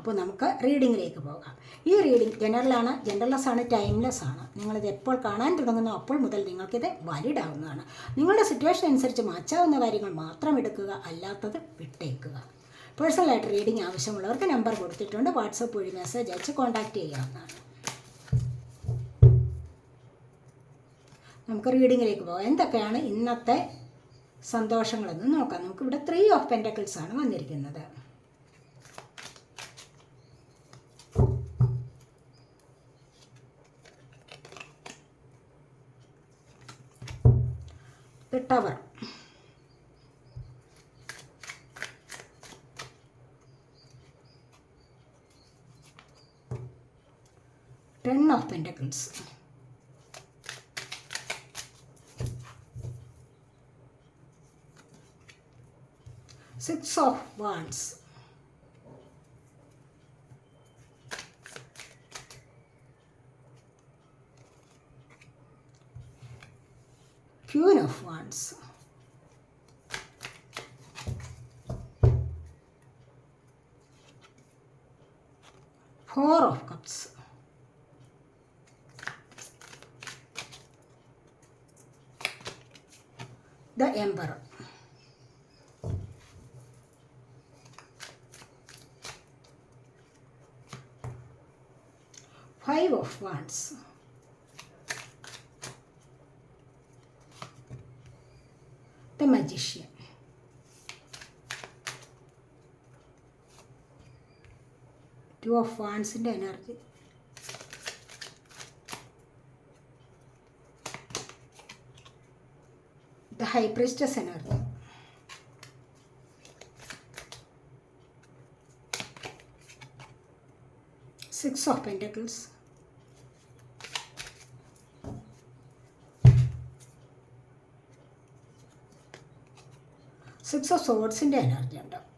അപ്പോൾ നമുക്ക് റീഡിങ്ങിലേക്ക് പോകാം. ഈ റീഡിംഗ് ജനറലാണ് ജനറൽലെസ് ആണ് ടൈംലെസ് ആണ് നിങ്ങളിത് എപ്പോൾ കാണാൻ തുടങ്ങുന്നോ അപ്പോൾ മുതൽ നിങ്ങൾക്കിത് വാലിഡ് ആവുന്നതാണ് നിങ്ങളുടെ സിറ്റുവേഷൻ അനുസരിച്ച് മാച്ചാവുന്ന കാര്യങ്ങൾ മാത്രം എടുക്കുക അല്ലാത്തത് വിട്ടേക്കുക. പേഴ്സണലായിട്ട് റീഡിംഗ് ആവശ്യമുള്ളവർക്ക് നമ്പർ കൊടുത്തിട്ടുണ്ട്. വാട്സപ്പ് വഴി മെസ്സേജ് അയച്ച് കോൺടാക്റ്റ് ചെയ്യാവുന്നതാണ്. നമുക്ക് റീഡിങ്ങിലേക്ക് പോകാം. എന്തൊക്കെയാണ് ഇന്നത്തെ സന്തോഷങ്ങളെന്ന് നോക്കാം. നമുക്കിവിടെ ത്രീ ഓഫ് പെന്റക്കിൾസ് ആണ് വന്നിരിക്കുന്നത്. Ten of Pentacles. Six of Wands. Queen of Wands. Four of Cups. The Emperor. Five of Wands. Magician. Two of Wands-ന്റെ energy The High Priestess energy. Six of six of സോഡ്സിന്റെ energy ഉണ്ടാവും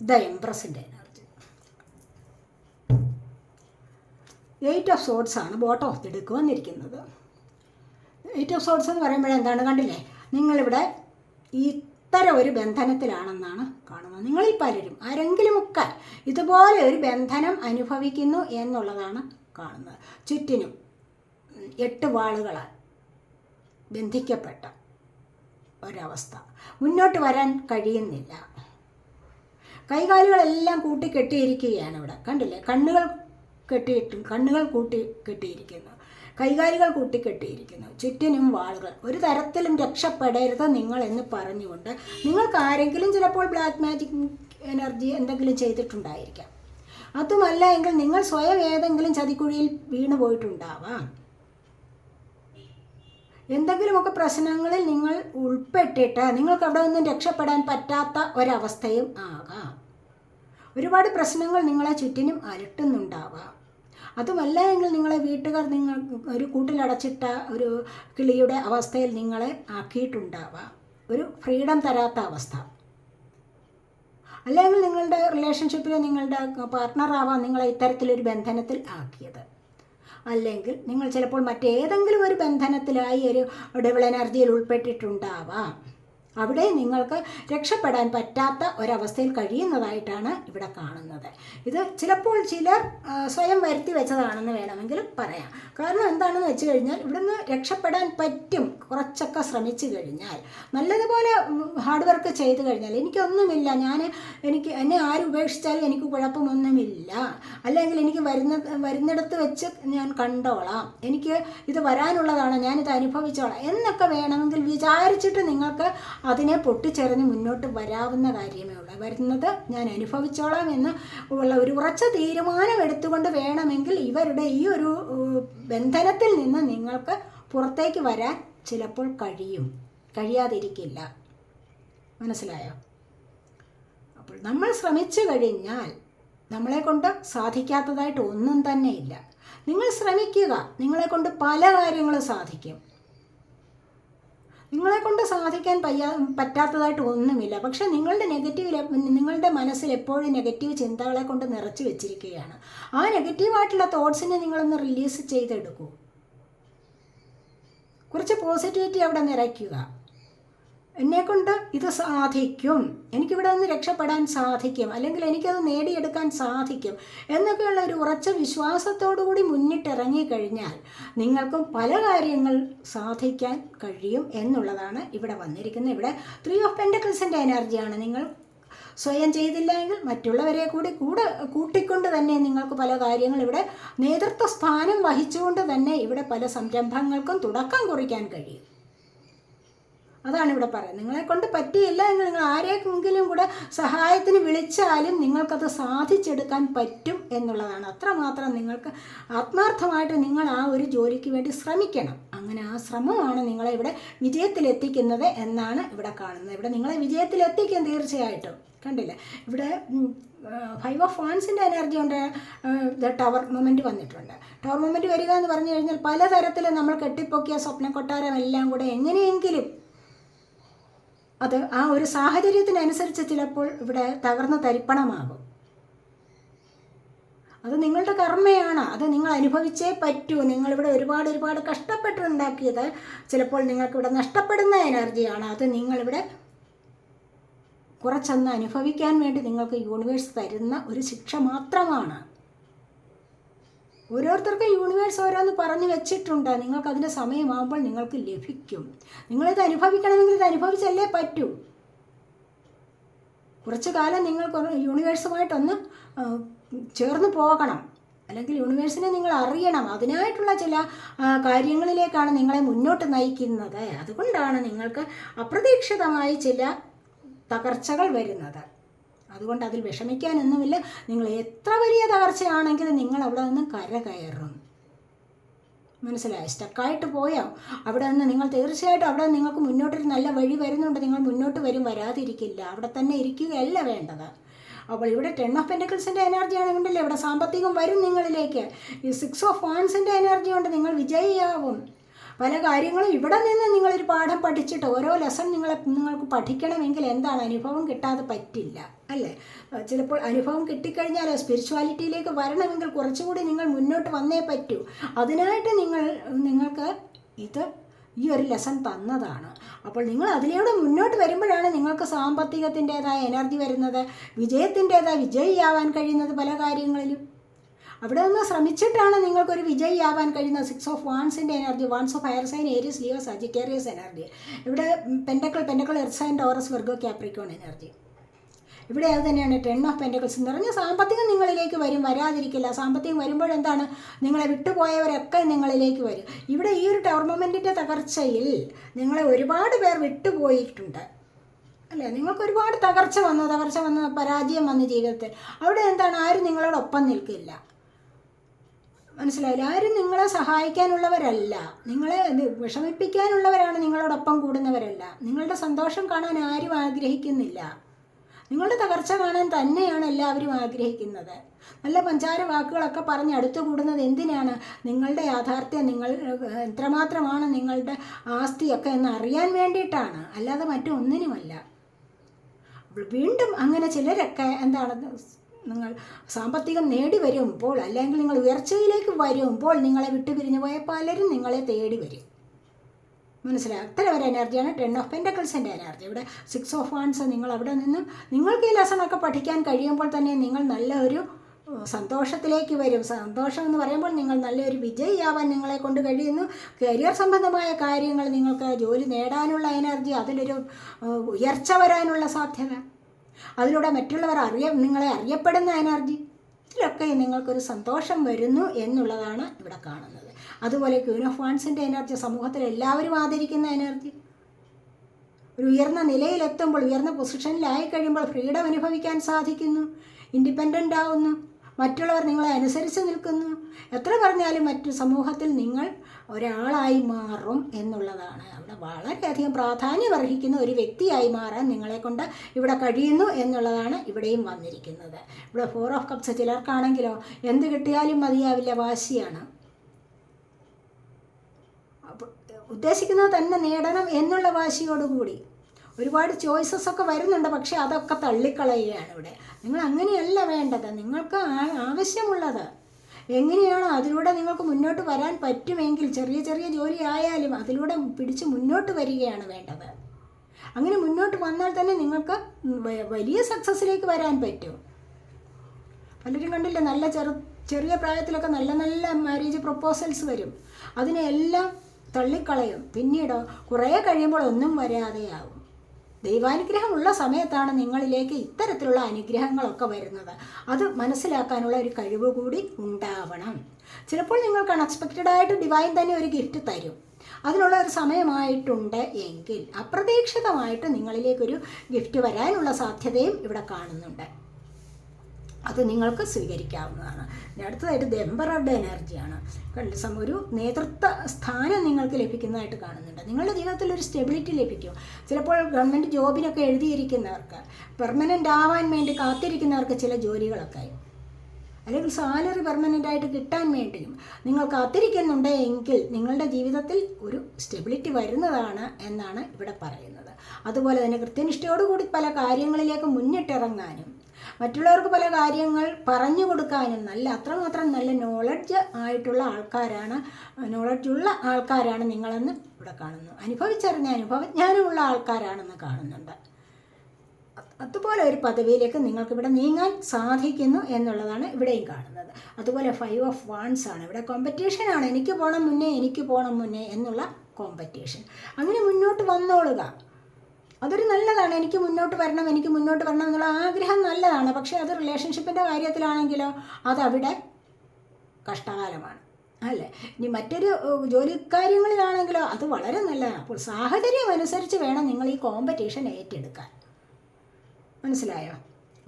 the എംപ്രസിന്റെ energy eight of swords ആണ് bottom of എടുക്ക് വന്നിരിക്കുന്നത്. Eight of swords എന്ന് പറയുമ്പോൾ എന്താണ് കണ്ടില്ലേ? നിങ്ങളിവിടെ ഇത്തരം ഒരു ബന്ധനത്തിലാണെന്നാണ് കാണുന്നത്. നിങ്ങളിൽ പലരും ആരെങ്കിലുമൊക്കെ ഇതുപോലെ ഒരു ബന്ധനം അനുഭവിക്കുന്നു എന്നുള്ളതാണ് കാണുന്നത്. ചുറ്റിനും എട്ട് വാളുകളാൽ ബന്ധിക്കപ്പെട്ട ഒരവസ്ഥ. മുന്നോട്ട് വരാൻ കഴിയുന്നില്ല. കൈകാലുകളെല്ലാം കൂട്ടി കെട്ടിയിരിക്കുകയാണ് ഇവിടെ. കണ്ടില്ലേ? കണ്ണുകൾ കെട്ടിയിട്ടും കണ്ണുകൾ കൂട്ടി കെട്ടിയിരിക്കുന്നു. കൈകാലുകൾ കൂട്ടി കെട്ടിയിരിക്കുന്നു. ചുറ്റിനും വാളുകൾ. ഒരു തരത്തിലും രക്ഷപ്പെടരുത് നിങ്ങൾ എന്ന് പറഞ്ഞുകൊണ്ട് നിങ്ങൾക്ക് ആരെങ്കിലും ചിലപ്പോൾ ബ്ലാക്ക് മാജിക് എനർജി എന്തെങ്കിലും ചെയ്തിട്ടുണ്ടായിരിക്കാം. അതുമല്ല എങ്കിൽ നിങ്ങൾ സ്വയം ഏതെങ്കിലും ചതിക്കുഴിയിൽ വീണു പോയിട്ടുണ്ടാവാം എന്തെങ്കിലുമൊക്കെ പ്രശ്നങ്ങളിൽ നിങ്ങൾ ഉൾപ്പെട്ടിട്ട് നിങ്ങൾക്ക് അവിടെ നിന്നും രക്ഷപ്പെടാൻ പറ്റാത്ത ഒരവസ്ഥയും ആകാം. ഒരുപാട് പ്രശ്നങ്ങൾ നിങ്ങളെ ചുറ്റിനും അലട്ടുന്നുണ്ടാവാം. അതുമല്ല എങ്കിൽ നിങ്ങളെ വീട്ടുകാർ നിങ്ങൾ ഒരു കൂട്ടിലടച്ചിട്ട ഒരു കിളിയുടെ അവസ്ഥയിൽ നിങ്ങളെ ആക്കിയിട്ടുണ്ടാവാം. ഒരു ഫ്രീഡം തരാത്ത അവസ്ഥ. അല്ലെങ്കിൽ നിങ്ങളുടെ റിലേഷൻഷിപ്പിൽ നിങ്ങളുടെ പാർട്ട്ണറാവാം നിങ്ങളെ ഇത്തരത്തിലൊരു ബന്ധനത്തിൽ ആക്കിയത്. അല്ലെങ്കിൽ നിങ്ങൾ ചിലപ്പോൾ മറ്റേതെങ്കിലും ഒരു ബന്ധനത്തിലായി ഒരു ഡബിൾ എനർജിയിൽ ഉൾപ്പെട്ടിട്ടുണ്ടാവാം. അവിടെ നിങ്ങൾക്ക് രക്ഷപ്പെടാൻ പറ്റാത്ത ഒരവസ്ഥയിൽ കഴിയുന്നതായിട്ടാണ് ഇവിടെ കാണുന്നത്. ഇത് ചിലപ്പോൾ ചിലർ സ്വയം വരുത്തി വെച്ചതാണെന്ന് വേണമെങ്കിൽ പറയാം. കാരണം എന്താണെന്ന് വെച്ച് കഴിഞ്ഞാൽ ഇവിടുന്ന് രക്ഷപ്പെടാൻ പറ്റും കുറച്ചൊക്കെ ശ്രമിച്ചു കഴിഞ്ഞാൽ. നല്ലതുപോലെ ഹാർഡ് വർക്ക് ചെയ്ത് കഴിഞ്ഞാൽ എനിക്കൊന്നുമില്ല ഞാൻ എനിക്ക് എന്നെ ആരും ഉപേക്ഷിച്ചാലും എനിക്ക് കുഴപ്പമൊന്നുമില്ല. അല്ലെങ്കിൽ എനിക്ക് വരുന്ന വരുന്നിടത്ത് വെച്ച് ഞാൻ കണ്ടോളാം. എനിക്ക് ഇത് വരാനുള്ളതാണ് ഞാനിത് അനുഭവിച്ചോളാം. എന്നൊക്കെ വേണമെങ്കിൽ വിചാരിച്ചിട്ട് നിങ്ങൾക്ക് അതിനെ പൊട്ടിച്ചെറിഞ്ഞ് മുന്നോട്ട് വരാവുന്ന കാര്യമേ ഉള്ളൂ. വരുന്നത് ഞാൻ അനുഭവിച്ചോളാം എന്ന് ഉള്ള ഒരു ഉറച്ച തീരുമാനം എടുത്തുകൊണ്ട് വേണമെങ്കിൽ ഇവരുടെ ഈ ഒരു ബന്ധനത്തിൽ നിന്ന് നിങ്ങൾക്ക് പുറത്തേക്ക് വരാൻ ചിലപ്പോൾ കഴിയും. കഴിയാതിരിക്കില്ല. മനസ്സിലായോ? അപ്പോൾ നമ്മൾ ശ്രമിച്ചു കഴിഞ്ഞാൽ നമ്മളെ കൊണ്ട് സാധിക്കാത്തതായിട്ട് ഒന്നും തന്നെ ഇല്ല. നിങ്ങൾ ശ്രമിക്കുക. നിങ്ങളെ കൊണ്ട് പല കാര്യങ്ങളും സാധിക്കും. നിങ്ങളെ കൊണ്ട് സാധിക്കാൻ പയ്യാ പറ്റാത്തതായിട്ട് ഒന്നുമില്ല. പക്ഷെ നിങ്ങളുടെ നെഗറ്റീവ് നിങ്ങളുടെ മനസ്സിൽ എപ്പോഴും നെഗറ്റീവ് ചിന്തകളെ കൊണ്ട് നിറച്ച് വെച്ചിരിക്കുകയാണ്. ആ നെഗറ്റീവായിട്ടുള്ള തോട്ട്സിനെ നിങ്ങളൊന്ന് റിലീസ് ചെയ്തെടുക്കൂ. കുറച്ച് പോസിറ്റിവിറ്റി അവിടെ നിറയ്ക്കുക. എന്നെക്കൊണ്ട് ഇത് സാധിക്കും. എനിക്കിവിടെ നിന്ന് രക്ഷപ്പെടാൻ സാധിക്കും. അല്ലെങ്കിൽ എനിക്കത് നേടിയെടുക്കാൻ സാധിക്കും. എന്നൊക്കെയുള്ള ഒരു ഉറച്ച വിശ്വാസത്തോടുകൂടി മുന്നിട്ടിറങ്ങി കഴിഞ്ഞാൽ നിങ്ങൾക്കും പല കാര്യങ്ങൾ സാധിക്കാൻ കഴിയും എന്നുള്ളതാണ് ഇവിടെ വന്നിരിക്കുന്നത്. ഇവിടെ ത്രീ ഓഫ് പെൻഡക്കിൾസിന്റെ എനർജിയാണ് നിങ്ങൾ സ്വയം ചെയ്തില്ല എങ്കിൽ മറ്റുള്ളവരെ കൂടി കൂടെ കൂട്ടിക്കൊണ്ട് തന്നെ നിങ്ങൾക്ക് പല കാര്യങ്ങൾ ഇവിടെ നേതൃത്വ സ്ഥാനം വഹിച്ചുകൊണ്ട് തന്നെ ഇവിടെ പല സംരംഭങ്ങൾക്കും തുടക്കം കുറിക്കാൻ കഴിയും. അതാണ് ഇവിടെ പറയുന്നത്. നിങ്ങളെ കൊണ്ട് പറ്റിയില്ല എങ്കിൽ നിങ്ങൾ ആരെങ്കിലും കൂടെ സഹായത്തിന് വിളിച്ചാലും നിങ്ങൾക്കത് സാധിച്ചെടുക്കാൻ പറ്റും എന്നുള്ളതാണ്. അത്രമാത്രം നിങ്ങൾക്ക് ആത്മാർത്ഥമായിട്ട് നിങ്ങൾ ആ ഒരു ജോലിക്ക് വേണ്ടി ശ്രമിക്കണം. അങ്ങനെ ആ ശ്രമമാണ് നിങ്ങളെ ഇവിടെ വിജയത്തിലെത്തിക്കുന്നത് എന്നാണ് ഇവിടെ കാണുന്നത്. ഇവിടെ നിങ്ങളെ വിജയത്തിലെത്തിക്കും തീർച്ചയായിട്ടും. കണ്ടില്ലേ? ഇവിടെ ഫൈവ് ഓഫ് ഫാൻസിന്റെ എനർജി കൊണ്ട് ടവർ മൊമെന്റ് വന്നിട്ടുണ്ട്. ടവർ മൊമെന്റ് വരിക എന്ന് പറഞ്ഞു കഴിഞ്ഞാൽ പലതരത്തിൽ നമ്മൾ കെട്ടിപ്പൊക്കിയ സ്വപ്ന കൊട്ടാരം എല്ലാം കൂടെ എങ്ങനെയെങ്കിലും അത് ആ ഒരു സാഹചര്യത്തിനനുസരിച്ച് ചിലപ്പോൾ ഇവിടെ തകർന്ന് തരിപ്പണമാകും. അത് നിങ്ങളുടെ കർമ്മയാണ്. അത് നിങ്ങൾ അനുഭവിച്ചേ പറ്റൂ. നിങ്ങളിവിടെ ഒരുപാട് ഒരുപാട് കഷ്ടപ്പെട്ടുണ്ടാക്കിയത് ചിലപ്പോൾ നിങ്ങൾക്കിവിടെ നഷ്ടപ്പെടുന്ന എനർജിയാണ്. അത് നിങ്ങളിവിടെ കുറച്ചൊന്ന് അനുഭവിക്കാൻ വേണ്ടി നിങ്ങൾക്ക് യൂണിവേഴ്സ് തരുന്ന ഒരു ശിക്ഷ മാത്രമാണ്. ഓരോരുത്തർക്കും യൂണിവേഴ്സ് ഓരോന്ന് പറഞ്ഞു വെച്ചിട്ടുണ്ട്. നിങ്ങൾക്ക് അതിന്റെ സമയമാകുമ്പോൾ നിങ്ങൾക്ക് ലഭിക്കും. നിങ്ങളിത് അനുഭവിക്കണമെങ്കിൽ ഇത് അനുഭവിച്ചല്ലേ പറ്റൂ. കുറച്ചു കാലം നിങ്ങൾ യൂണിവേഴ്സുമായിട്ടൊന്ന് ചേർന്ന് പോകണം. അല്ലെങ്കിൽ യൂണിവേഴ്സിനെ നിങ്ങൾ അറിയണം. അതിനായിട്ടുള്ള ചില കാര്യങ്ങളിലേക്കാണ് നിങ്ങളെ മുന്നോട്ട് നയിക്കുന്നത്. അതുകൊണ്ടാണ് നിങ്ങൾക്ക് അപ്രതീക്ഷിതമായി ചില തകർച്ചകൾ വരുന്നത്. അതുകൊണ്ട് അതിൽ വിഷമിക്കാനൊന്നുമില്ല. നിങ്ങൾ എത്ര വലിയ തകർച്ചയാണെങ്കിലും നിങ്ങൾ അവിടെ നിന്ന് കര കയറും. മനസ്സിലായി? സ്റ്റക്കായിട്ട് പോയാൽ അവിടെ നിന്ന് നിങ്ങൾ തീർച്ചയായിട്ടും അവിടെ നിങ്ങൾക്ക് മുന്നോട്ടൊരു നല്ല വഴി വരുന്നുണ്ട്. നിങ്ങൾ മുന്നോട്ട് വരും വരാതിരിക്കില്ല. അവിടെ തന്നെ ഇരിക്കുകയല്ല വേണ്ടത്. അപ്പോൾ ഇവിടെ ടെൻ ഓഫ് പെന്റക്കിൾസിന്റെ എനർജി ആണെന്നുണ്ടല്ലോ ഇവിടെ സാമ്പത്തികം വരും നിങ്ങളിലേക്ക്. ഈ സിക്സ് ഓഫ് വാൻസിന്റെ എനർജി കൊണ്ട് നിങ്ങൾ വിജയിയാവും. പല കാര്യങ്ങളും ഇവിടെ നിന്ന് നിങ്ങളൊരു പാഠം പഠിച്ചിട്ട് ഓരോ ലെസൺ നിങ്ങളെ നിങ്ങൾക്ക് പഠിക്കണമെങ്കിൽ എന്താണ്? അനുഭവം കിട്ടാതെ പറ്റില്ല അല്ലേ? ചിലപ്പോൾ അനുഭവം കിട്ടിക്കഴിഞ്ഞാൽ സ്പിരിച്വാലിറ്റിയിലേക്ക് വരണമെങ്കിൽ കുറച്ചുകൂടി നിങ്ങൾ മുന്നോട്ട് വന്നേ പറ്റൂ. അതിനായിട്ട് നിങ്ങൾ നിങ്ങൾക്ക് ഇത് ഈ ഒരു ലെസൺ തന്നതാണ്. അപ്പോൾ നിങ്ങൾ അതിലൂടെ മുന്നോട്ട് വരുമ്പോഴാണ് നിങ്ങൾക്ക് സാമ്പത്തികത്തിന്റെതായ എനർജി വരുന്നത് വിജയത്തിന്റെതായ വിജയിയാവാൻ കഴിയുന്നത് പല കാര്യങ്ങളിലും. അവിടെ നിന്ന് ശ്രമിച്ചിട്ടാണ് നിങ്ങൾക്കൊരു ആവാൻ കഴിയുന്ന six of വാൺസിന്റെ energy wands of fire sign Aries Leo Sagittarius energy ഇവിടെ pentacle pentacle earth sign Taurus Virgo Capricorn energy ഇവിടെ അത് തന്നെയാണ് ടെൻ ഓഫ് പെൻഡക്കിൾസ് എന്ന് പറഞ്ഞാൽ സാമ്പത്തികം നിങ്ങളിലേക്ക് വരും വരാതിരിക്കില്ല. സാമ്പത്തികം വരുമ്പോൾ എന്താണ്? നിങ്ങളെ വിട്ടുപോയവരൊക്കെ നിങ്ങളിലേക്ക് വരും. ഇവിടെ ഈ ഒരു ടവർമെന്റിന്റെ തകർച്ചയിൽ നിങ്ങളെ ഒരുപാട് പേർ വിട്ടുപോയിട്ടുണ്ട്. അല്ലേ? നിങ്ങൾക്ക് ഒരുപാട് തകർച്ച വന്നു തകർച്ച വന്ന് പരാജയം വന്നു ജീവിതത്തിൽ. അവിടെ എന്താണ്? ആരും നിങ്ങളോടൊപ്പം നിൽക്കില്ല. മനസ്സിലായില്ല. ആരും നിങ്ങളെ സഹായിക്കാനുള്ളവരല്ല. നിങ്ങളെ വിഷമിപ്പിക്കാനുള്ളവരാണ് നിങ്ങളോടൊപ്പം കൂടുന്നവരല്ല. നിങ്ങളുടെ സന്തോഷം കാണാൻ ആരും ആഗ്രഹിക്കുന്നില്ല. നിങ്ങളുടെ തകർച്ച കാണാൻ തന്നെയാണ് എല്ലാവരും ആഗ്രഹിക്കുന്നത്. നല്ല പഞ്ചാര വാക്കുകളൊക്കെ പറഞ്ഞ് അടുത്തു കൂടുന്നത് എന്തിനാണ്? നിങ്ങളുടെ യാഥാർത്ഥ്യം നിങ്ങൾ എത്രമാത്രമാണ് നിങ്ങളുടെ ആസ്തിയൊക്കെ എന്ന് അറിയാൻ വേണ്ടിയിട്ടാണ്. അല്ലാതെ മറ്റൊന്നിനുമല്ല. വീണ്ടും അങ്ങനെ ചിലരൊക്കെ എന്താണ് നിങ്ങൾ സാമ്പത്തികം നേടി വരുമ്പോൾ അല്ലെങ്കിൽ നിങ്ങൾ ഉയർച്ചയിലേക്ക് വരുമ്പോൾ നിങ്ങളെ വിട്ടുപിരിഞ്ഞു പോയ പലരും നിങ്ങളെ തേടി വരും. മനസ്സിലായി? അത്ര ഒരു എനർജിയാണ് ടെൻ ഓഫ് പെന്റക്കിൾസിന്റെ എനർജി. ഇവിടെ സിക്സ് ഓഫ് വൺസ് നിങ്ങൾ അവിടെ നിന്ന് നിങ്ങൾക്ക് ഈ ലെസണൊക്കെ പഠിക്കാൻ കഴിയുമ്പോൾ തന്നെ നിങ്ങൾ നല്ല ഒരു സന്തോഷത്തിലേക്ക് വരും. സന്തോഷം എന്ന് പറയുമ്പോൾ നിങ്ങൾ നല്ലൊരു വിജയിയാവാൻ നിങ്ങളെ കൊണ്ട് കഴിയുന്നു. കരിയർ സംബന്ധമായ കാര്യങ്ങൾ നിങ്ങൾക്ക് ജോലി നേടാനുള്ള എനർജി അതിലൊരു ഉയർച്ച വരാനുള്ള സാധ്യത. അതിലൂടെ മറ്റുള്ളവർ അറിയ നിങ്ങളെ അറിയപ്പെടുന്ന എനർജി. ഇതിലൊക്കെ നിങ്ങൾക്കൊരു സന്തോഷം വരുന്നു എന്നുള്ളതാണ് ഇവിടെ കാണുന്നത്. അതുപോലെ ക്യൂൻ ഓഫ് വാൺസിന്റെ എനർജി സമൂഹത്തിൽ എല്ലാവരും ആദരിക്കുന്ന എനർജി. ഒരു ഉയർന്ന നിലയിലെത്തുമ്പോൾ ഉയർന്ന പൊസിഷനിലായി കഴിയുമ്പോൾ ഫ്രീഡം അനുഭവിക്കാൻ സാധിക്കുന്നു ഇൻഡിപെൻഡന്റ് ആവുന്നു മറ്റുള്ളവർ നിങ്ങളെ അനുസരിച്ച് നിൽക്കുന്നു. എത്ര പറഞ്ഞാലും മറ്റു സമൂഹത്തിൽ നിങ്ങൾ ഒരാളായി മാറും എന്നുള്ളതാണ്. അവിടെ വളരെയധികം പ്രാധാന്യം അർഹിക്കുന്ന ഒരു വ്യക്തിയായി മാറാൻ നിങ്ങളെ കൊണ്ട് ഇവിടെ കഴിയുന്നു എന്നുള്ളതാണ് ഇവിടെയും വന്നിരിക്കുന്നത്. ഇവിടെ ഫോർ ഓഫ് കപ്സ് ചിലർക്കാണെങ്കിലോ എന്ത് കിട്ടിയാലും മതിയാവില്ല വാശിയാണ്. ഉദ്ദേശിക്കുന്നത് തന്നെ നേടണം എന്നുള്ള വാശിയോടുകൂടി. ഒരുപാട് ചോയ്സസ് ഒക്കെ വരുന്നുണ്ട് പക്ഷേ അതൊക്കെ തള്ളിക്കളയുകയാണ് ഇവിടെ. നിങ്ങൾ അങ്ങനെയല്ല വേണ്ടത്. നിങ്ങൾക്ക് ആവശ്യമുള്ളത് എങ്ങനെയാണോ അതിലൂടെ നിങ്ങൾക്ക് മുന്നോട്ട് വരാൻ പറ്റുമെങ്കിൽ ചെറിയ ചെറിയ ജോലി ആയാലും അതിലൂടെ പിടിച്ച് മുന്നോട്ട് വരികയാണ് വേണ്ടത്. അങ്ങനെ മുന്നോട്ട് വന്നാൽ തന്നെ നിങ്ങൾക്ക് വലിയ സക്സസ്സിലേക്ക് വരാൻ പറ്റും. പലരും കണ്ടില്ലേ നല്ല ചെറു ചെറിയ പ്രായത്തിലൊക്കെ നല്ല നല്ല മാരേജ് പ്രൊപ്പോസൽസ് വരും. അതിനെല്ലാം തള്ളിക്കളയും. പിന്നീട് കുറേ കഴിയുമ്പോൾ ഒന്നും വരാതെയാവും. ദൈവാനുഗ്രഹമുള്ള സമയത്താണ് നിങ്ങളിലേക്ക് ഇത്തരത്തിലുള്ള അനുഗ്രഹങ്ങളൊക്കെ വരുന്നത്. അത് മനസ്സിലാക്കാനുള്ള ഒരു കഴിവ് കൂടി ഉണ്ടാവണം. ചിലപ്പോൾ നിങ്ങൾക്ക് അൺഎക്സ്പെക്റ്റഡ് ആയിട്ട് ഡിവൈൻ തന്നെ ഒരു ഗിഫ്റ്റ് തരും. അതിനുള്ള ഒരു സമയമായിട്ടുണ്ട് എങ്കിൽ അപ്രതീക്ഷിതമായിട്ട് നിങ്ങളിലേക്കൊരു ഗിഫ്റ്റ് വരാനുള്ള സാധ്യതയും ഇവിടെ കാണുന്നുണ്ട്. അത് നിങ്ങൾക്ക് സ്വീകരിക്കാവുന്നതാണ്. അടുത്തതായിട്ട് എംബറഡ് എനർജിയാണ്. കണ്ട സമയം ഒരു നേതൃത്വ സ്ഥാനം നിങ്ങൾക്ക് ലഭിക്കുന്നതായിട്ട് കാണുന്നുണ്ട്. നിങ്ങളുടെ ജീവിതത്തിൽ ഒരു സ്റ്റെബിലിറ്റി ലഭിക്കും. ചിലപ്പോൾ ഗവൺമെന്റ് ജോബിനൊക്കെ എഴുതിയിരിക്കുന്നവർക്ക് പെർമനന്റ് ആവാൻ വേണ്ടി കാത്തിരിക്കുന്നവർക്ക് ചില ജോലികളൊക്കെ അല്ലെങ്കിൽ സാലറി പെർമനന്റ് ആയിട്ട് കിട്ടാൻ വേണ്ടിയും നിങ്ങൾ കാത്തിരിക്കുന്നുണ്ട് എങ്കിൽ നിങ്ങളുടെ ജീവിതത്തിൽ ഒരു സ്റ്റെബിലിറ്റി വരുന്നതാണ് എന്നാണ് ഇവിടെ പറയുന്നത്. അതുപോലെ തന്നെ കൃത്യനിഷ്ഠയോടുകൂടി പല കാര്യങ്ങളിലേക്ക് മുന്നിട്ടിറങ്ങാനും മറ്റുള്ളവർക്ക് പല കാര്യങ്ങൾ പറഞ്ഞു കൊടുക്കാനും നല്ല അത്രമാത്രം നല്ല നോളജ് ആയിട്ടുള്ള ആൾക്കാരാണ് നോളജുള്ള ആൾക്കാരാണ് നിങ്ങളെന്ന് ഇവിടെ കാണുന്നു. അനുഭവിച്ചറിഞ്ഞ അനുഭവജ്ഞാനമുള്ള ആൾക്കാരാണെന്ന് കാണുന്നുണ്ട്. അതുപോലെ ഒരു പദവിയിലേക്ക് നിങ്ങൾക്ക് ഇവിടെ നീങ്ങാൻ സാധിക്കുന്നു എന്നുള്ളതാണ് ഇവിടെയും കാണുന്നത്. അതുപോലെ ഫൈവ് ഓഫ് വാൺസ് ആണ്. ഇവിടെ കോമ്പറ്റീഷൻ ആണ്. എനിക്ക് പോകണം മുന്നേ എനിക്ക് പോകണം മുന്നേ എന്നുള്ള കോമ്പറ്റീഷൻ അങ്ങനെ മുന്നോട്ട് വന്നോളുക. അതൊരു നല്ലതാണ്. എനിക്ക് മുന്നോട്ട് വരണം എനിക്ക് മുന്നോട്ട് വരണം എന്നുള്ള ആഗ്രഹം നല്ലതാണ്. പക്ഷേ അത് റിലേഷൻഷിപ്പിന്റെ കാര്യത്തിലാണെങ്കിലോ അതവിടെ കഷ്ടകാലമാണ്. അല്ലേ? ഇനി മറ്റൊരു ജോലിക്കാര്യങ്ങളിലാണെങ്കിലോ ജോലി കാര്യങ്ങളിലാണെങ്കിലോ അത് വളരെ നല്ലതാണ്. അപ്പോൾ സാഹചര്യം അനുസരിച്ച് വേണം നിങ്ങൾ ഈ കോമ്പറ്റീഷൻ ഏറ്റെടുക്കാൻ. മനസ്സിലായോ?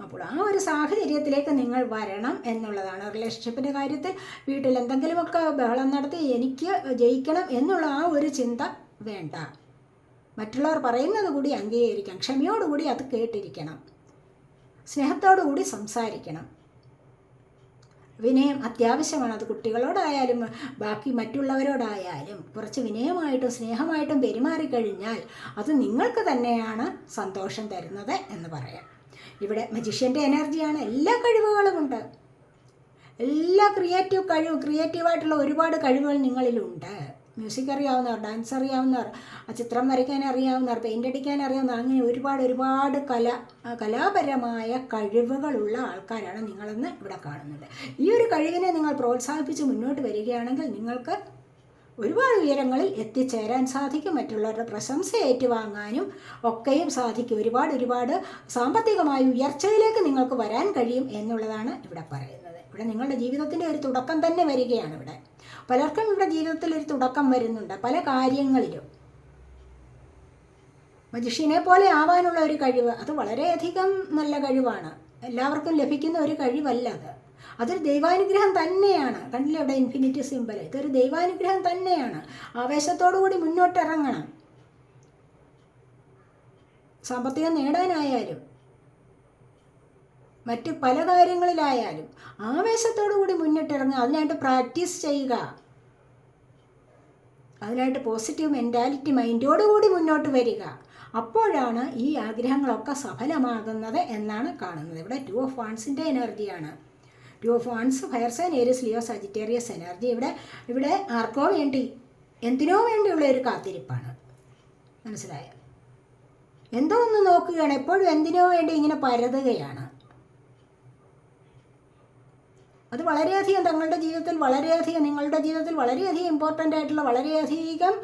അപ്പോൾ ആ ഒരു സാഹചര്യത്തിലേക്ക് നിങ്ങൾ വരണം എന്നുള്ളതാണ് റിലേഷൻഷിപ്പിന്റെ കാര്യത്തിൽ. വീട്ടിൽ എന്തെങ്കിലുമൊക്കെ ബഹളം നടത്തി എനിക്ക് ജയിക്കണം എന്നുള്ള ആ ഒരു ചിന്ത വേണ്ട. മറ്റുള്ളവർ പറയുന്നത് കൂടി അംഗീകരിക്കണം. ക്ഷമയോടുകൂടി അത് കേട്ടിരിക്കണം. സ്നേഹത്തോടുകൂടി സംസാരിക്കണം. വിനയം അത്യാവശ്യമാണ്. അത് കുട്ടികളോടായാലും ബാക്കി മറ്റുള്ളവരോടായാലും കുറച്ച് വിനയമായിട്ടും സ്നേഹമായിട്ടും പെരുമാറിക്കഴിഞ്ഞാൽ അത് നിങ്ങൾക്ക് തന്നെയാണ് സന്തോഷം തരുന്നത് എന്ന് പറയാം. ഇവിടെ മജിഷ്യന്റെ എനർജിയാണ് എല്ലാ കഴിവുകളുമുണ്ട്. എല്ലാ ക്രിയേറ്റീവ് കഴിവ് ക്രിയേറ്റീവായിട്ടുള്ള ഒരുപാട് കഴിവുകൾ നിങ്ങളിലുണ്ട്. മ്യൂസിക് അറിയാവുന്നവർ ഡാൻസ് അറിയാവുന്നവർ ചിത്രം വരയ്ക്കാൻ അറിയാവുന്നവർ പെയിന്റ് അടിക്കാൻ അറിയാവുന്നവർ അങ്ങനെ ഒരുപാട് ഒരുപാട് കല കലാപരമായ കഴിവുകളുള്ള ആൾക്കാരാണ് നിങ്ങളെന്ന് ഇവിടെ കാണുന്നത്. ഈ ഒരു കഴിവിനെ നിങ്ങൾ പ്രോത്സാഹിപ്പിച്ച് മുന്നോട്ട് വരികയാണെങ്കിൽ നിങ്ങൾക്ക് ഒരുപാട് ഉയരങ്ങളിൽ എത്തിച്ചേരാൻ സാധിക്കും. മറ്റുള്ളവരുടെ പ്രശംസ ഏറ്റുവാങ്ങാനും ഒക്കെയും സാധിക്കും. ഒരുപാട് ഒരുപാട് സാമ്പത്തികമായ ഉയർച്ചയിലേക്ക് നിങ്ങൾക്ക് വരാൻ കഴിയും എന്നുള്ളതാണ് ഇവിടെ പറയുന്നത്. ഇവിടെ നിങ്ങളുടെ ജീവിതത്തിന്റെ ഒരു തുടക്കം തന്നെ വരികയാണ് ഇവിടെ. പലർക്കും ഇവിടെ ജീവിതത്തിൽ ഒരു തുടക്കം വരുന്നുണ്ട്. പല കാര്യങ്ങളിലും. മജിഷ്യനെ പോലെ ആവാനുള്ള ഒരു കഴിവ് അത് വളരെയധികം നല്ല കഴിവാണ്. എല്ലാവർക്കും ലഭിക്കുന്ന ഒരു കഴിവല്ല അത്. അതൊരു ദൈവാനുഗ്രഹം തന്നെയാണ്. കണ്ടില്ലേ ഇവിടെ ഇൻഫിനിറ്റി സിമ്പൽ ഇതൊരു ദൈവാനുഗ്രഹം തന്നെയാണ്. ആവേശത്തോടു കൂടി മുന്നോട്ടിറങ്ങണം. സാമ്പത്തികം നേടാനായാലും മറ്റ് പല കാര്യങ്ങളിലായാലും ആവേശത്തോടു കൂടി മുന്നിട്ടിറങ്ങുക അതിനായിട്ട് പ്രാക്ടീസ് ചെയ്യുക. അതിനായിട്ട് പോസിറ്റീവ് മെന്റാലിറ്റി മൈൻഡോടുകൂടി മുന്നോട്ട് വരിക. അപ്പോഴാണ് ഈ ആഗ്രഹങ്ങളൊക്കെ സഫലമാകുന്നത് എന്നാണ് കാണുന്നത്. ഇവിടെ ടു ഓഫ് വാൺസിന്റെ എനർജിയാണ് two of wands fire sign Aries Leo Sagittarius energy ഇവിടെ ഇവിടെ ആർക്കോ വേണ്ടി എന്തിനോ വേണ്ടിയുള്ള ഒരു കാത്തിരിപ്പാണ്. മനസ്സിലായോ? എന്തോ ഒന്ന് നോക്കുകയാണ്. എപ്പോഴും എന്തിനോ വേണ്ടി ഇങ്ങനെ പരതുകയാണ്. അത് വളരെയധികം തങ്ങളുടെ ജീവിതത്തിൽ വളരെയധികം നിങ്ങളുടെ ജീവിതത്തിൽ വളരെയധികം ഇമ്പോർട്ടന്റ് ആയിട്ടുള്ള വളരെയധികം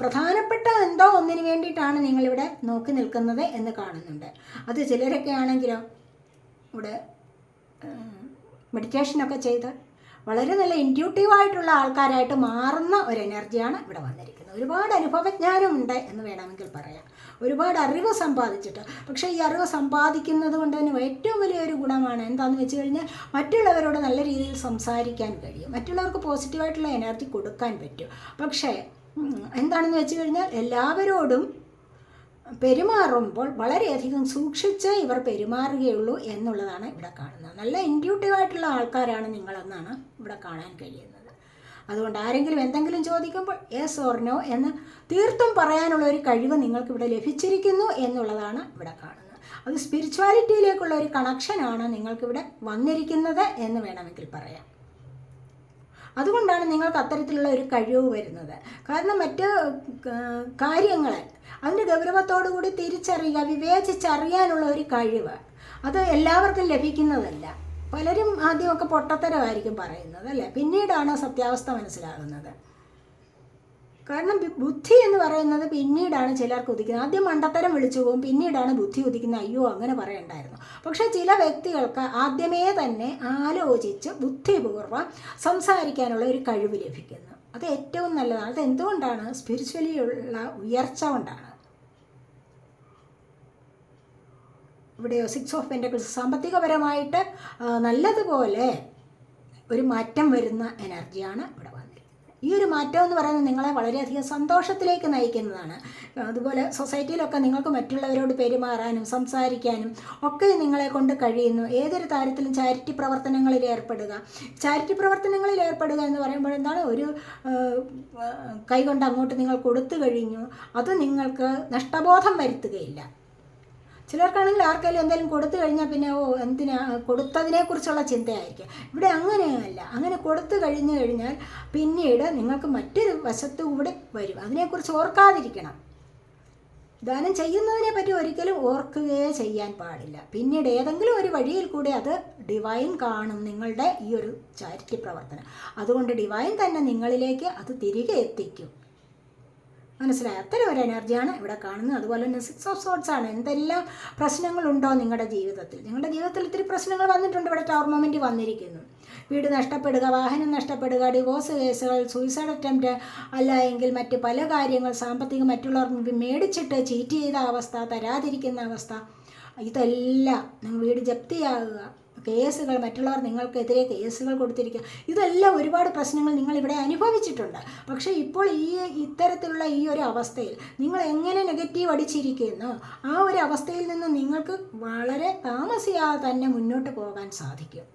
പ്രധാനപ്പെട്ട എന്തോ ഒന്നിനു വേണ്ടിയിട്ടാണ് നിങ്ങളിവിടെ നോക്കി നിൽക്കുന്നത് എന്ന് കാണുന്നുണ്ട്. അത് ചിലരൊക്കെ ആണെങ്കിലോ ഇവിടെ മെഡിറ്റേഷനൊക്കെ ചെയ്ത് വളരെ നല്ല ഇന്റ്യൂട്ടീവായിട്ടുള്ള ആൾക്കാരായിട്ട് മാറുന്ന ഒരു എനർജിയാണ് ഇവിടെ വന്നിരിക്കുന്നത്. ഒരുപാട് അനുഭവജ്ഞാനം ഉണ്ട് എന്ന് വേണമെങ്കിൽ പറയാം. ഒരുപാട് അറിവ് സമ്പാദിച്ചിട്ട്. പക്ഷേ ഈ അറിവ് സമ്പാദിക്കുന്നത് കൊണ്ട് തന്നെ ഏറ്റവും വലിയൊരു ഗുണമാണ് എന്താണെന്ന് വെച്ച് കഴിഞ്ഞാൽ മറ്റുള്ളവരോട് നല്ല രീതിയിൽ സംസാരിക്കാൻ കഴിയും. മറ്റുള്ളവർക്ക് പോസിറ്റീവായിട്ടുള്ള എനർജി കൊടുക്കാൻ പറ്റും. പക്ഷേ എന്താണെന്ന് വെച്ച് കഴിഞ്ഞാൽ എല്ലാവരോടും പെരുമാറുമ്പോൾ വളരെയധികം സൂക്ഷിച്ച് ഇവർ പെരുമാറുകയുള്ളൂ എന്നുള്ളതാണ് ഇവിടെ കാണുന്നത്. നല്ല ഇന്റ്യൂട്ടീവായിട്ടുള്ള ആൾക്കാരാണ് നിങ്ങളെന്നാണ് ഇവിടെ കാണാൻ കഴിയുന്നത്. അതുകൊണ്ട് ആരെങ്കിലും എന്തെങ്കിലും ചോദിക്കുമ്പോൾ യെസ് ഓർ നോ എന്ന് തീർത്തും പറയാനുള്ള ഒരു കഴിവ് നിങ്ങൾക്ക് ഇവിടെ ലഭിച്ചിരിക്കുന്നു എന്നുള്ളതാണ് ഇവിടെ കാണുന്നത്. അത് സ്പിരിച്വാലിറ്റിയിലേക്കുള്ള ഒരു കണക്ഷനാണ് നിങ്ങൾക്കിവിടെ വന്നിരിക്കുന്നത് എന്ന് വേണമെങ്കിൽ പറയാം. അതുകൊണ്ടാണ് നിങ്ങൾക്ക് അത്തരത്തിലുള്ള ഒരു കഴിവ് വരുന്നത്. കാരണം മറ്റ് കാര്യങ്ങളെ അതിന്റെ ഗൗരവത്തോടു കൂടി തിരിച്ചറിയുക വിവേചിച്ചറിയാനുള്ള ഒരു കഴിവ് അത് എല്ലാവർക്കും ലഭിക്കുന്നതല്ല. പലരും ആദ്യമൊക്കെ പൊട്ടത്തരമായിരിക്കും പറയുന്നത് അല്ലേ? പിന്നീടാണ് സത്യാവസ്ഥ മനസ്സിലാകുന്നത്. കാരണം ബുദ്ധി എന്ന് പറയുന്നത് പിന്നീടാണ് ചിലർക്ക് ഉദിക്കുന്നത്. ആദ്യം മണ്ടത്തരം വിളിച്ചു പോകും പിന്നീടാണ് ബുദ്ധി ഉദിക്കുന്നത്. അയ്യോ അങ്ങനെ പറയണ്ടായിരുന്നു. പക്ഷേ ചില വ്യക്തികൾക്ക് ആദ്യമേ തന്നെ ആലോചിച്ച് ബുദ്ധിപൂർവം സംസാരിക്കാനുള്ള ഒരു കഴിവ് ലഭിക്കുന്നു. അത് ഏറ്റവും നല്ലതാണ്. അത് എന്തുകൊണ്ടാണ്? സ്പിരിച്വലി ഉള്ള ഉയർച്ച കൊണ്ടാണ്. ഇവിടെയോ? സിക്സ് ഓഫ് പെന്റക്കിൾസ് സാമ്പത്തികപരമായിട്ട് നല്ലതുപോലെ ഒരു മാറ്റം വരുന്ന എനർജിയാണ് ഇവിടെ വന്നിരിക്കുന്നത് ഈ ഒരു മാറ്റം എന്ന് പറയുന്നത് നിങ്ങളെ വളരെയധികം സന്തോഷത്തിലേക്ക് നയിക്കുന്നതാണ്. അതുപോലെ സൊസൈറ്റിയിലൊക്കെ നിങ്ങൾക്ക് മറ്റുള്ളവരോട് പെരുമാറാനും സംസാരിക്കാനും ഒക്കെ നിങ്ങളെ കൊണ്ട് കഴിയുന്നു. ഏതൊരു കാര്യത്തിലും ചാരിറ്റി പ്രവർത്തനങ്ങളിൽ ഏർപ്പെടുക. ചാരിറ്റി പ്രവർത്തനങ്ങളിൽ ഏർപ്പെടുക എന്ന് പറയുമ്പോൾ എന്താണ്? ഒരു കൈകൊണ്ട് അങ്ങോട്ട് നിങ്ങൾ കൊടുത്തു കഴിഞ്ഞു. അത് നിങ്ങൾക്ക് നഷ്ടബോധം വരുത്തുകയില്ല. ചിലർക്കാണെങ്കിൽ ആർക്കെങ്കിലും എന്തെങ്കിലും കൊടുത്തു കഴിഞ്ഞാൽ പിന്നെ ഓ എന്തിനാ? കൊടുത്തതിനെക്കുറിച്ചുള്ള ചിന്തയായിരിക്കും. ഇവിടെ അങ്ങനെയല്ല. അങ്ങനെ കൊടുത്തു കഴിഞ്ഞു കഴിഞ്ഞാൽ പിന്നീട് നിങ്ങൾക്ക് മറ്റൊരു വശത്തു കൂടെ വരും. അതിനെക്കുറിച്ച് ഓർക്കാതിരിക്കണം. ദാനം ചെയ്യുന്നതിനെ പറ്റി ഒരിക്കലും ഓർക്കുകയേ ചെയ്യാൻ പാടില്ല. പിന്നീട് ഏതെങ്കിലും ഒരു വഴിയിൽ കൂടി അത് ഡിവൈൻ കാണും നിങ്ങളുടെ ഈ ഒരു ചാരിറ്റി പ്രവർത്തനം. അതുകൊണ്ട് ഡിവൈൻ തന്നെ നിങ്ങളിലേക്ക് അത് തിരികെ എത്തിക്കും. മനസ്സിലായി? അത്തരം ഒരു എനർജിയാണ് ഇവിടെ കാണുന്നത്. അതുപോലെ തന്നെ സിക്സ് ഓഫ് സോട്ട്സ് ആണ്. എന്തെല്ലാം പ്രശ്നങ്ങളുണ്ടോ നിങ്ങളുടെ ജീവിതത്തിൽ? നിങ്ങളുടെ ജീവിതത്തിൽ ഇത്തിരി പ്രശ്നങ്ങൾ വന്നിട്ടുണ്ട്. ഇവിടെ ടവർ മൊമെന്റ് വന്നിരിക്കുന്നു. വീട് നഷ്ടപ്പെടുക വാഹനം നഷ്ടപ്പെടുക ഡിവോഴ്സ് കേസുകൾ സൂയിസൈഡ് അറ്റംപ്റ്റ് അല്ല എങ്കിൽ മറ്റ് പല കാര്യങ്ങൾ സാമ്പത്തികം മറ്റുള്ളവർ മേടിച്ചിട്ട് ചീറ്റ് ചെയ്ത അവസ്ഥ തരാതിരിക്കുന്ന അവസ്ഥ ഇതെല്ലാം നിങ്ങൾ വീട് ജപ്തിയാകുക കേസുകൾ മറ്റുള്ളവർ നിങ്ങൾക്കെതിരെ കേസുകൾ കൊടുത്തിരിക്കുക. ഇതെല്ലാം ഒരുപാട് പ്രശ്നങ്ങൾ നിങ്ങൾ ഇവിടെ അനുഭവിച്ചിട്ടുണ്ട്. പക്ഷേ ഇപ്പോൾ ഈ ഇത്തരത്തിലുള്ള ഈ ഒരു അവസ്ഥയിൽ നിങ്ങൾ എങ്ങനെ നെഗറ്റീവ് അടിച്ചിരിക്കുന്നു? ആ ഒരു അവസ്ഥയിൽ നിന്ന് നിങ്ങൾക്ക് വളരെ താമസിയാതെ തന്നെ മുന്നോട്ട് പോകാൻ സാധിക്കും.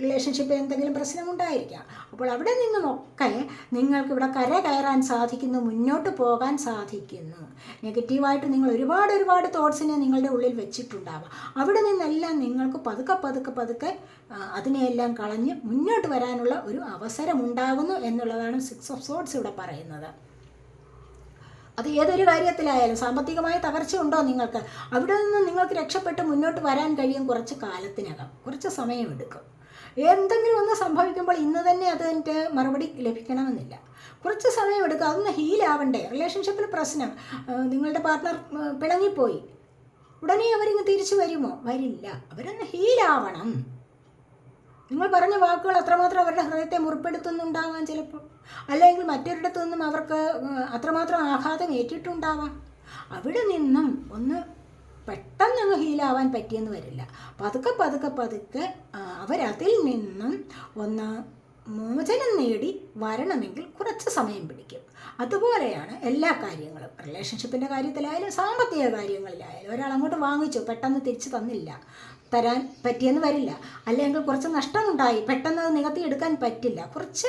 റിലേഷൻഷിപ്പിൽ എന്തെങ്കിലും പ്രശ്നമുണ്ടായിരിക്കാം അപ്പോൾ അവിടെ നിന്നുമൊക്കെ നിങ്ങൾക്ക് ഇവിടെ കര കയറാൻ സാധിക്കുന്നു മുന്നോട്ട് പോകാൻ സാധിക്കുന്നു. നെഗറ്റീവായിട്ട് നിങ്ങൾ ഒരുപാട് ഒരുപാട് തോട്ട്സിനെ നിങ്ങളുടെ ഉള്ളിൽ വെച്ചിട്ടുണ്ടാവാം. അവിടെ നിന്നെല്ലാം നിങ്ങൾക്ക് പതുക്കെ പതുക്കെ പതുക്കെ അതിനെയെല്ലാം കളഞ്ഞ് മുന്നോട്ട് വരാനുള്ള ഒരു അവസരം ഉണ്ടാകുന്നു എന്നുള്ളതാണ് സിക്സ് ഓഫ് സോട്ട്സ് ഇവിടെ പറയുന്നത്. അത് ഏതൊരു കാര്യത്തിലായാലും സാമ്പത്തികമായ തകർച്ച ഉണ്ടോ നിങ്ങൾക്ക്? അവിടെ നിന്ന് നിങ്ങൾക്ക് രക്ഷപ്പെട്ട് മുന്നോട്ട് വരാൻ കഴിയും കുറച്ച് കാലത്തിനകം. കുറച്ച് സമയമെടുക്കും. എന്തെങ്കിലും ഒന്ന് സംഭവിക്കുമ്പോൾ ഇന്ന് തന്നെ അതിന്റെ മറുപടി ലഭിക്കണമെന്നില്ല. കുറച്ച് സമയം എടുക്കുക അതൊന്ന് ഹീലാവണ്ടേ റിലേഷൻഷിപ്പിൽ പ്രശ്നം. നിങ്ങളുടെ പാർട്ട്ണർ പിണങ്ങിപ്പോയി. ഉടനെ അവരിങ്ങ് തിരിച്ചു വരുമോ? വരില്ല. അവരൊന്ന് ഹീലാവണം നിങ്ങൾ പറഞ്ഞ വാക്കുകൾ അത്രമാത്രം അവരുടെ ഹൃദയത്തെ മുറിപ്പെടുത്തുന്നുണ്ടാവാം ചിലപ്പോൾ. അല്ലെങ്കിൽ മറ്റൊരിടത്തു നിന്നും അവർക്ക് അത്രമാത്രം ആഘാതം ഏറ്റിട്ടുണ്ടാവാം. അവിടെ നിന്നും ഒന്ന് പെട്ടെന്ന് അങ്ങ് ഹീലാവാൻ പറ്റിയെന്ന് വരില്ല. പതുക്കെ പതുക്കെ പതുക്കെ അവരതിൽ നിന്നും ഒന്ന് മോചനം നേടി വരണമെങ്കിൽ കുറച്ച് സമയം പിടിക്കും. അതുപോലെയാണ് എല്ലാ കാര്യങ്ങളും. റിലേഷൻഷിപ്പിന്റെ കാര്യത്തിലായാലും സാമ്പത്തിക കാര്യങ്ങളിലായാലും ഒരാൾ അങ്ങോട്ട് വാങ്ങിച്ചു പെട്ടെന്ന് തിരിച്ചു തന്നില്ല. തരാൻ പറ്റിയെന്ന് വരില്ല. അല്ലെങ്കിൽ കുറച്ച് നഷ്ടമുണ്ടായി പെട്ടെന്ന് നികത്തിയെടുക്കാൻ പറ്റില്ല. കുറച്ച്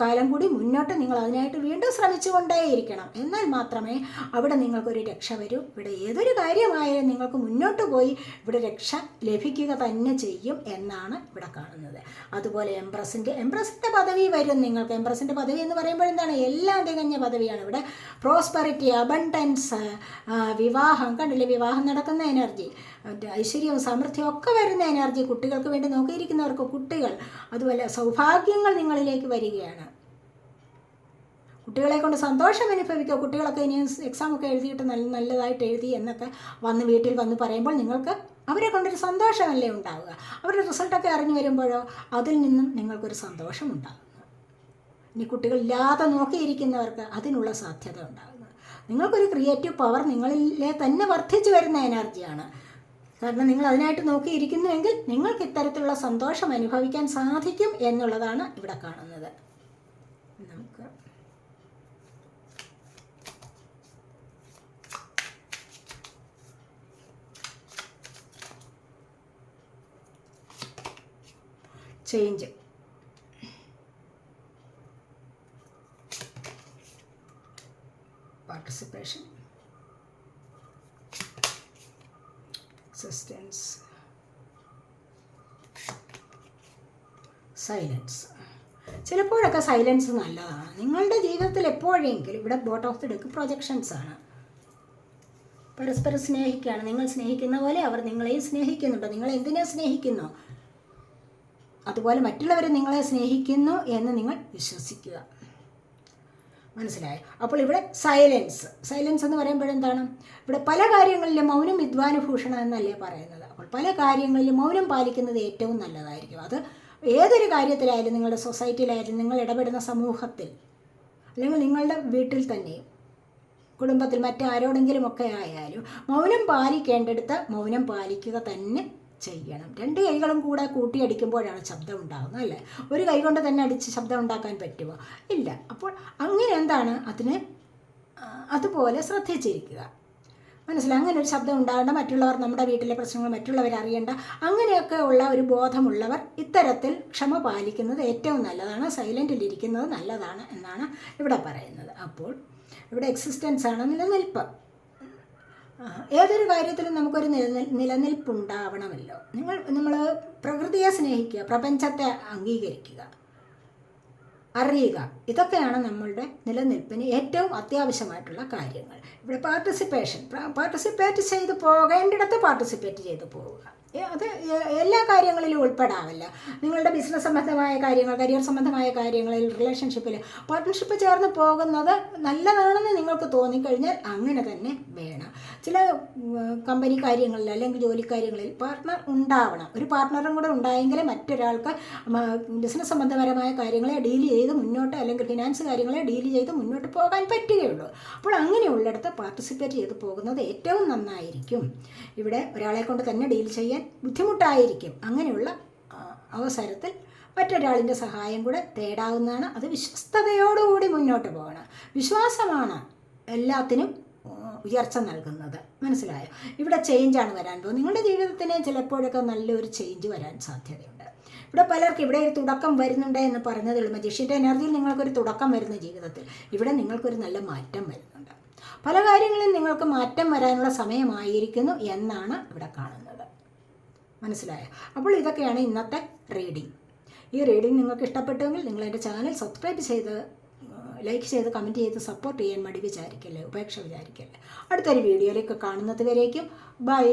കാലം കൂടി മുന്നോട്ട് നിങ്ങൾ അതിനായിട്ട് വീണ്ടും ശ്രമിച്ചുകൊണ്ടേയിരിക്കണം. എന്നാൽ മാത്രമേ അവിടെ നിങ്ങൾക്കൊരു രക്ഷ വരൂ. ഇവിടെ ഏതൊരു കാര്യമായാലും നിങ്ങൾക്ക് മുന്നോട്ട് പോയി ഇവിടെ രക്ഷ ലഭിക്കുക തന്നെ ചെയ്യും എന്നാണ് ഇവിടെ കാണുന്നത്. അതുപോലെ എംപ്രസിന്റെ എംപ്രസിന്റെ പദവി വരും നിങ്ങൾക്ക്. എംപ്രസിന്റെ പദവി എന്ന് പറയുമ്പോൾ എന്താണ്? എല്ലാം തികഞ്ഞ പദവിയാണ് ഇവിടെ. പ്രോസ്പെറിറ്റി അബണ്ടൻസ് വിവാഹം. കണ്ടില്ലേ? വിവാഹം നടക്കുന്ന എനർജി ഐശ്വര്യവും സമൃദ്ധിയും ഒക്കെ വരുന്ന എനർജി കുട്ടികൾക്ക് വേണ്ടി നോക്കിയിരിക്കുന്നവർക്ക് കുട്ടികൾ അതുപോലെ സൗഭാഗ്യങ്ങൾ നിങ്ങളിലേക്ക് വരികയാണ്. കുട്ടികളെ കൊണ്ട് സന്തോഷം അനുഭവിക്കുക. കുട്ടികളൊക്കെ ഇനി എക്സാം ഒക്കെ എഴുതിയിട്ട് നല്ല നല്ലതായിട്ട് എഴുതി എന്നൊക്കെ വന്ന് വീട്ടിൽ വന്ന് പറയുമ്പോൾ നിങ്ങൾക്ക് അവരെ കൊണ്ടൊരു സന്തോഷമല്ലേ ഉണ്ടാവുക. അവരുടെ റിസൾട്ടൊക്കെ അറിഞ്ഞു വരുമ്പോഴോ അതിൽ നിന്നും നിങ്ങൾക്കൊരു സന്തോഷം ഉണ്ടാകുന്നു. ഇനി കുട്ടികളില്ലാതെ നോക്കിയിരിക്കുന്നവർക്ക് അതിനുള്ള സാധ്യത ഉണ്ടാകുന്നു. നിങ്ങൾക്കൊരു ക്രിയേറ്റീവ് പവർ നിങ്ങളിലെ തന്നെ വർദ്ധിച്ചു വരുന്ന എനർജിയാണ് കാരണം നിങ്ങൾ അതിനായിട്ട് നോക്കിയിരിക്കുന്നുവെങ്കിൽ നിങ്ങൾക്ക് ഇത്തരത്തിലുള്ള സന്തോഷം അനുഭവിക്കാൻ സാധിക്കും എന്നുള്ളതാണ് ഇവിടെ കാണുന്നത്. നമുക്ക് ചേഞ്ച് പാർട്ടിസിപ്പേഷൻ എക്സിസ്റ്റൻസ് സൈലൻസ് ചിലപ്പോഴൊക്കെ സൈലൻസ് നല്ലതാണ്. നിങ്ങളുടെ ജീവിതത്തിൽ എപ്പോഴെങ്കിലും ഇവിടെ bottom of the deck projections ആണ്. പരസ്പരം സ്നേഹിക്കുകയാണ്. നിങ്ങൾ സ്നേഹിക്കുന്ന പോലെ അവർ നിങ്ങളെയും സ്നേഹിക്കുന്നുണ്ടോ. നിങ്ങൾ എന്തിനെ സ്നേഹിക്കുന്നു? അതുപോലെ മറ്റുള്ളവരെ നിങ്ങളെ സ്നേഹിക്കുന്നു എന്ന് നിങ്ങൾ വിശ്വസിക്കുക. മനസ്സിലായോ? അപ്പോൾ ഇവിടെ സൈലൻസ് സൈലൻസ് എന്ന് പറയുമ്പോഴെന്താണ് ഇവിടെ പല കാര്യങ്ങളിലും മൗനം വിദ്വാനുഭൂഷണ എന്നല്ലേ പറയുന്നത്. അപ്പോൾ പല കാര്യങ്ങളിലും മൗനം പാലിക്കുന്നത് ഏറ്റവും നല്ലതായിരിക്കും. അത് ഏതൊരു കാര്യത്തിലായാലും നിങ്ങളുടെ സൊസൈറ്റിയിലായാലും നിങ്ങൾ ഇടപെടുന്ന സമൂഹത്തിൽ അല്ലെങ്കിൽ നിങ്ങളുടെ വീട്ടിൽ തന്നെയും കുടുംബത്തിൽ മറ്റാരോടെങ്കിലുമൊക്കെ ആയാലും മൗനം പാലിക്കേണ്ടടുത്ത് മൗനം പാലിക്കുക തന്നെ ചെയ്യണം. രണ്ട് കൈകളും കൂടെ കൂട്ടി അടിക്കുമ്പോഴാണ് ശബ്ദം ഉണ്ടാകുന്നത് അല്ലേ? ഒരു കൈ കൊണ്ട് തന്നെ അടിച്ച് ശബ്ദം ഉണ്ടാക്കാൻ പറ്റുമോ? ഇല്ല. അപ്പോൾ അങ്ങനെ എന്താണ് അതിന് അതുപോലെ ശ്രദ്ധിച്ചിരിക്കുക. മനസ്സിലായി? അങ്ങനെ ഒരു ശബ്ദം ഉണ്ടാകേണ്ട മറ്റുള്ളവർ നമ്മുടെ വീട്ടിലെ പ്രശ്നങ്ങൾ മറ്റുള്ളവർ അറിയേണ്ട അങ്ങനെയൊക്കെ ഉള്ള ഒരു ബോധമുള്ളവർ ഇത്തരത്തിൽ ക്ഷമ പാലിക്കുന്നത് ഏറ്റവും നല്ലതാണ്. സൈലന്റിലിരിക്കുന്നത് നല്ലതാണ് എന്നാണ് ഇവിടെ പറയുന്നത്. അപ്പോൾ ഇവിടെ എക്സിസ്റ്റൻസ് ആണ് നിലനിൽപ്പ്. ഏതൊരു കാര്യത്തിലും നമുക്കൊരു നിലനിൽ നിലനിൽപ്പുണ്ടാവണമല്ലോ. നിങ്ങൾ നമ്മൾ പ്രകൃതിയെ സ്നേഹിക്കുക പ്രപഞ്ചത്തെ അംഗീകരിക്കുക അറിയുക. ഇതൊക്കെയാണ് നമ്മളുടെ നിലനിൽപ്പിന് ഏറ്റവും അത്യാവശ്യമായിട്ടുള്ള കാര്യങ്ങൾ. ഇവിടെ പാർട്ടിസിപ്പേഷൻ പാർട്ടിസിപ്പേറ്റ് ചെയ്ത് പോകേണ്ടിടത്ത് പാർട്ടിസിപ്പേറ്റ് ചെയ്ത് പോവുക. അത് എല്ലാ കാര്യങ്ങളിലും ഉൾപ്പെടാമല്ല നിങ്ങളുടെ ബിസിനസ് സംബന്ധമായ കാര്യങ്ങൾ കരിയർ സംബന്ധമായ കാര്യങ്ങളിൽ റിലേഷൻഷിപ്പിൽ പാർട്ട്ണർഷിപ്പ് ചേർന്ന് പോകുന്നത് നല്ലതാണെന്ന് നിങ്ങൾക്ക് തോന്നിക്കഴിഞ്ഞാൽ അങ്ങനെ തന്നെ വേണം. ചില കമ്പനി കാര്യങ്ങളിൽ അല്ലെങ്കിൽ ജോലി കാര്യങ്ങളിൽ പാർട്ട്ണർ ഉണ്ടാവണം. ഒരു പാർട്ട്ണറും കൂടെ ഉണ്ടായെങ്കിലേ മറ്റൊരാൾക്ക് ബിസിനസ് സംബന്ധപരമായ കാര്യങ്ങളെ ഡീൽ ചെയ്ത് മുന്നോട്ട് അല്ലെങ്കിൽ ഫിനാൻസ് കാര്യങ്ങളെ ഡീൽ ചെയ്ത് മുന്നോട്ട് പോകാൻ പറ്റുകയുള്ളൂ. അപ്പോൾ അങ്ങനെയുള്ളിടത്ത് പാർട്ടിസിപ്പേറ്റ് ചെയ്ത് പോകുന്നത് ഏറ്റവും നന്നായിരിക്കും. ഇവിടെ ഒരാളെ കൊണ്ട് തന്നെ ഡീൽ ചെയ്യാൻ ബുദ്ധിമുട്ടായിരിക്കും. അങ്ങനെയുള്ള അവസരത്തിൽ മറ്റൊരാളിന്റെ സഹായം കൂടെ തേടാവുന്നതാണ്. അത് വിശ്വസ്തയോടുകൂടി മുന്നോട്ട് പോകണം. വിശ്വാസമാണ് എല്ലാത്തിനും ഉയർച്ച നൽകുന്നത്. മനസ്സിലായോ? ഇവിടെ ചേഞ്ചാണ് വരാൻ പോകുന്നത്. നിങ്ങളുടെ ജീവിതത്തിന് ചിലപ്പോഴൊക്കെ നല്ലൊരു ചേഞ്ച് വരാൻ സാധ്യതയുണ്ട്. ഇവിടെ പലർക്കും ഇവിടെ ഒരു തുടക്കം വരുന്നുണ്ട് എന്ന് പറഞ്ഞതേ ഉള്ളൂ മജീഷ്യന്റെ എനർജിയിൽ നിങ്ങൾക്കൊരു തുടക്കം വരുന്ന ജീവിതത്തിൽ ഇവിടെ നിങ്ങൾക്കൊരു നല്ല മാറ്റം വരുന്നുണ്ട്. പല കാര്യങ്ങളിലും നിങ്ങൾക്ക് മാറ്റം വരാനുള്ള സമയമായിരിക്കുന്നു എന്നാണ് ഇവിടെ കാണുന്നത്. മനസ്സിലായോ? അപ്പോൾ ഇതൊക്കെയാണ് ഇന്നത്തെ റീഡിംഗ് ഈ റീഡിംഗ് നിങ്ങൾക്ക് ഇഷ്ടപ്പെട്ടുവെങ്കിൽ നിങ്ങൾ എന്റെ ചാനൽ സബ്സ്ക്രൈബ് ചെയ്ത് ലൈക്ക് ചെയ്ത് കമന്റ് ചെയ്ത് സപ്പോർട്ട് ചെയ്യാൻ മടി വിചാരിക്കല്ലേ ഉപേക്ഷ വിചാരിക്കല്ലേ. അടുത്തൊരു വീഡിയോയിലേക്ക് കാണുന്നത് വരേക്കും. ബൈ